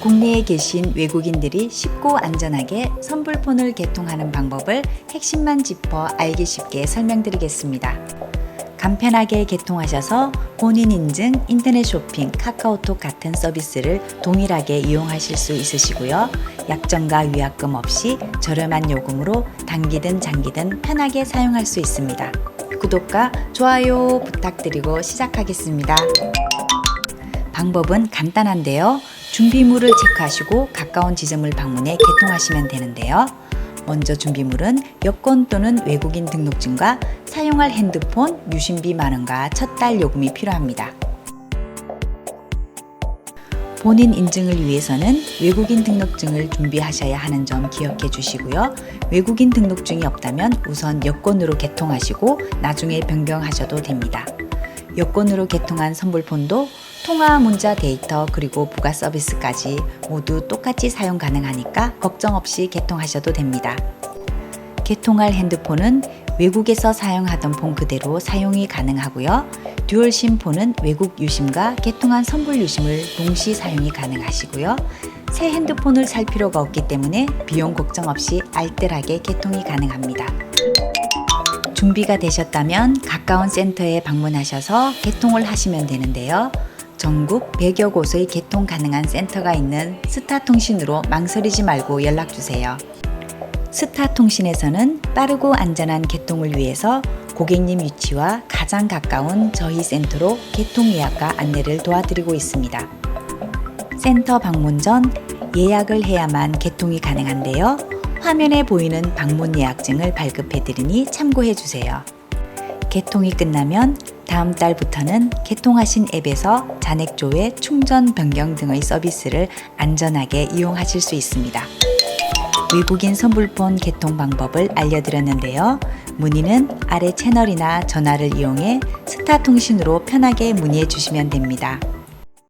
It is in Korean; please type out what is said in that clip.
국내에 계신 외국인들이 쉽고 안전하게 선불폰을 개통하는 방법을 핵심만 짚어 알기 쉽게 설명드리겠습니다. 간편하게 개통하셔서 본인 인증, 인터넷 쇼핑, 카카오톡 같은 서비스를 동일하게 이용하실 수 있으시고요. 약정과 위약금 없이 저렴한 요금으로 단기든 장기든 편하게 사용할 수 있습니다. 구독과 좋아요 부탁드리고 시작하겠습니다. 방법은 간단한데요. 준비물을 체크하시고 가까운 지점을 방문해 개통하시면 되는데요. 먼저 준비물은 여권 또는 외국인 등록증과 사용할 핸드폰, 유심비 만원과 첫 달 요금이 필요합니다. 본인 인증을 위해서는 외국인 등록증을 준비하셔야 하는 점 기억해 주시고요. 외국인 등록증이 없다면 우선 여권으로 개통하시고 나중에 변경하셔도 됩니다. 여권으로 개통한 선불폰도 통화, 문자, 데이터 그리고 부가 서비스까지 모두 똑같이 사용 가능하니까 걱정 없이 개통하셔도 됩니다. 개통할 핸드폰은 외국에서 사용하던 폰 그대로 사용이 가능하고요. 듀얼심 폰은 외국 유심과 개통한 선불 유심을 동시 사용이 가능하시고요. 새 핸드폰을 살 필요가 없기 때문에 비용 걱정 없이 알뜰하게 개통이 가능합니다. 준비가 되셨다면 가까운 센터에 방문하셔서 개통을 하시면 되는데요. 전국 100여 곳의 개통 가능한 센터가 있는 스타통신으로 망설이지 말고 연락주세요. 스타통신에서는 빠르고 안전한 개통을 위해서 고객님 위치와 가장 가까운 저희 센터로 개통 예약과 안내를 도와드리고 있습니다. 센터 방문 전 예약을 해야만 개통이 가능한데요. 화면에 보이는 방문 예약증을 발급해드리니 참고해주세요. 개통이 끝나면 다음 달부터는 개통하신 앱에서 잔액조회, 충전 변경 등의 서비스를 안전하게 이용하실 수 있습니다. 외국인 선불폰 개통 방법을 알려드렸는데요. 문의는 아래 채널이나 전화를 이용해 스타통신으로 편하게 문의해 주시면 됩니다.